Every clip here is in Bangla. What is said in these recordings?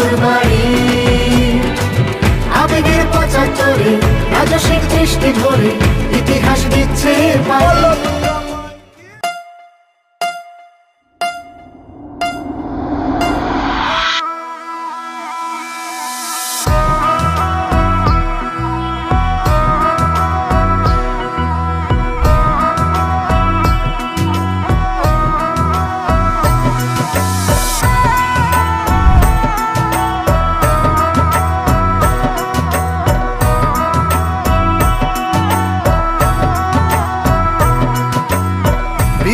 ঠাকুর বাড়ি। আবেগের পঁচাত্তরে রাজসিক দৃষ্টি ধরে ইতিহাস দিচ্ছে পারি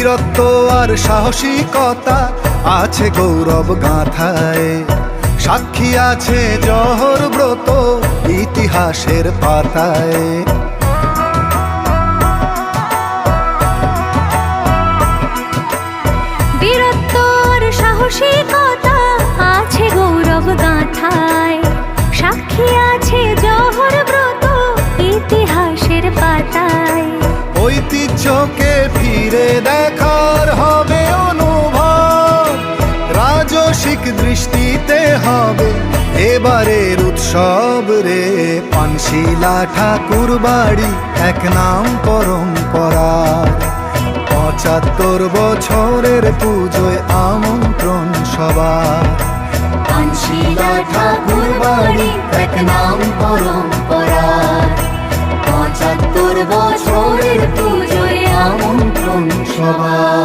বীরত্ব আর সাহসিকতা আছে গৌরব গাথায়। সাক্ষী আছে জহর ব্রত ইতিহাসের পাতায়। বীরত্বর সাহসিকতা আছে গৌরব গাথায়। সাক্ষী আছে জহর ব্রত ইতিহাসের পাতায়। ঐতিহ্যকে ফিরে দেখার হবে। এবারের উৎসব রে, পানশিলা ঠাকুর বাড়ি, এক নাম পরম্পরা। পঁচাত্তর বছরের পুজোয় আমন্ত্রণ সবার। পানশিলা ঠাকুর বাড়ি, এক নাম পরম্পরা। পঁচাত্তর বছরের পুজোয় আমন্ত্রণ সবার।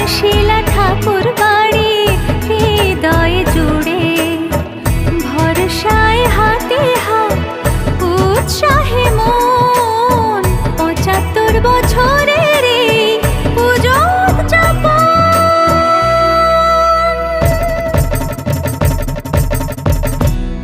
পানশিলা ঠাকুর বাড়ি, হৃদয় জুড়ে ভরসায় হাতে হাত, উৎসাহে মন পঁচাত্তর বছরের পুজো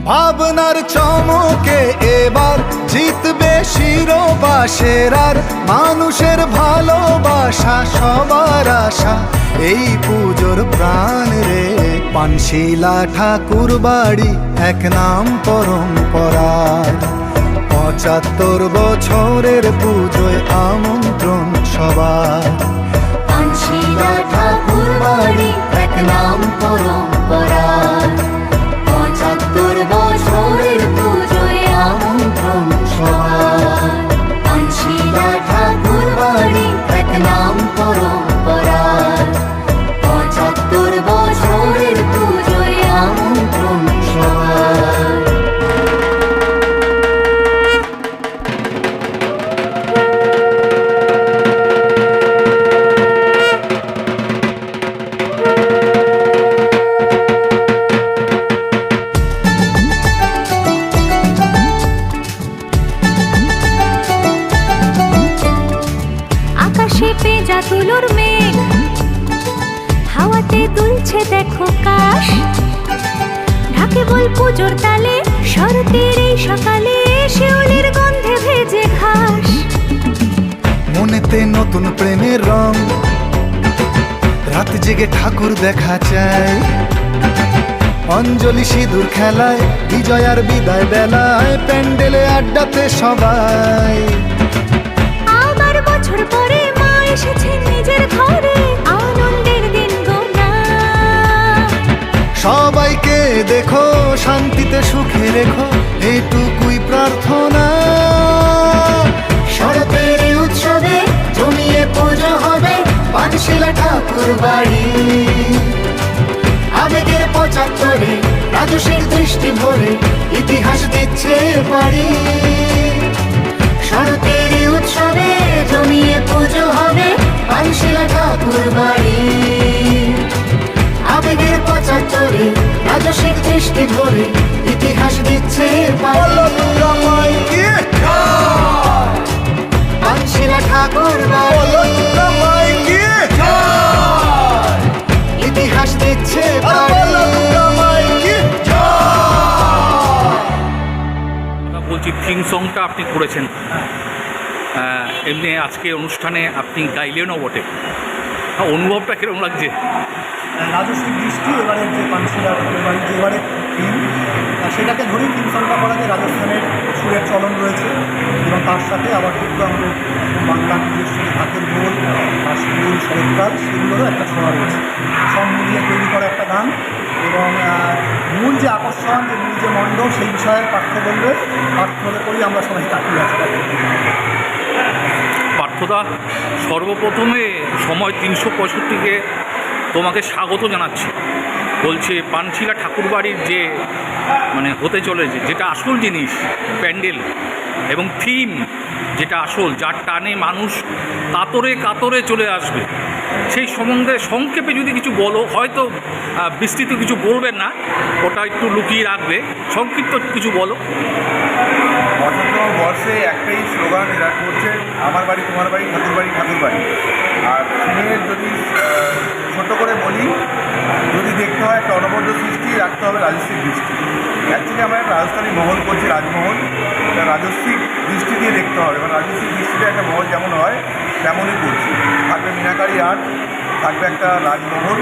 ভাবনার চমকে এবার জিতবে শিরোবাসের আর মানুষের ভালোবাসা। সবার আশা, এই পুজোর প্রাণ রে। পানশিলা ঠাকুর বাড়ি, এক নাম পরম্পরা। পঁচাত্তর বছরের পুজোয় তুলোর মেঘ। হাওয়াতে দুলছে দেখো কাশ। ঢাকে বল পুজোর তালে, শরতের এই সকালে শিউলির গন্ধে ভেজে ঘাস। মনেতে নতুন প্রেমের রং, রাত জেগে ঠাকুর দেখা চায় অঞ্জলি সিঁদুর খেলায় বিজয়ার বিদায় বেলায়, প্যান্ডেলে আড্ডাতে সবাই। সবাইকে দেখো, শান্তিতে সুখে রেখো এটুকুই প্রার্থনা। শরতের উৎসবে জমিয়ে পুজো হবে পানশিলা ঠাকুর বাড়ি। আবেগের পঁচাত্তরে রাজসিক দৃষ্টি ভরে ইতিহাস দিচ্ছে বাড়ি। শরতের উৎসবে জমিয়ে পুজো হবে পানশিলা ঠাকুর বাড়ি। আবেগের পঁচাত্তরে রাজস্বিক দৃষ্টি ধরে, ইতিহাস দিচ্ছে পানশিলা ঠাকুর বাড়ি। ইতিহাস দিচ্ছে বলছি থিং সংটা আপনি করেছেন। এমনি আজকে অনুষ্ঠানে আপনি গাইলেনও বটে। অনুভবটা কীরকম লাগছে? রাজস্বিক দৃষ্টি এবারের যে পানশিলার এবারের যে এবারে থিম সেটাকে ধরেই করা রাজস্থানের সুরের চলন রয়েছে। এবং তার সাথে আবার কিন্তু আমাদের বাংলার নিজস্ব যে হাতের গোল কাশ্মীর শরৎকাল সেগুলোরও একটা ছোঁয়া রয়েছে। সব মিলিয়ে তৈরি করা একটা গান। এবং মূল যে আকর্ষণ, যে মূল যে মণ্ডপ, সেই বিষয়ে পাঠ্য বলবে। পাঠ্য করেই আমরা সবাই কাটিয়ে আছি। পার্থদা সর্বপ্রথমে সময় তিনশো পঁয়ষট্টিকে তোমাকে স্বাগত জানাচ্ছি। বলছে, পানশিলা ঠাকুরবাড়ির যে মানে হতে চলেছে, যেটা আসল জিনিস, প্যান্ডেল এবং থিম যেটা আসল, যার টানে মানুষ কাতরে কাতরে চলে আসবে। সেই সম্বন্ধে সংক্ষেপে যদি কিছু বলো, হয়তো বিস্তৃত কিছু বলবেন না, ওটা একটু লুকিয়ে রাখবে। সংক্ষিপ্ত কিছু বলো। বসন্তম বর্ষে একটাই স্লোগান করছে আমার বাড়ি, তোমার বাড়ি, ঠাকুর বাড়ি ঠাকুর বাড়ি। আর থিমের যদি ছোট করে বলি, যদি দেখতে হয় একটা অনবদ্য সৃষ্টি, রাখতে হবে রাজস্বিক দৃষ্টি। অ্যাকচুয়ালি আমরা একটা রাজস্থানী মহল করছি, রাজমহল। রাজস্বিক দৃষ্টি দিয়ে দেখতে হবে। মানে রাজস্বিক দৃষ্টিতে একটা মহল যেমন হয়, তেমনই করছি। থাকবে মিনাকারি আর্ট, থাকবে একটা রাজমহল।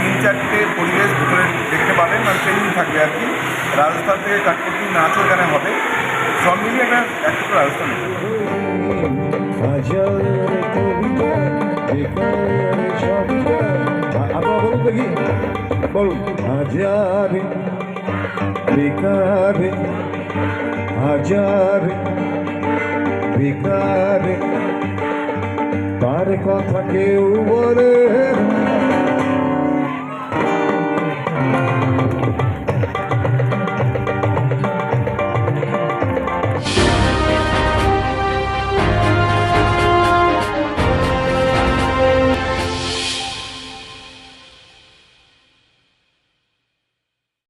তিন চারটে পরিবেশ ভিতরে দেখতে পাবেন মানে ট্রেনিং থাকবে আর কি। রাজস্থান থেকে কাঠপট্টি নাচও এখানে হবে। সব মিলিয়ে একটা একটা রাজস্থান আপনারা বলুন দেখি। বলুন। হাজারে বেকারে কথা কেউ বলে।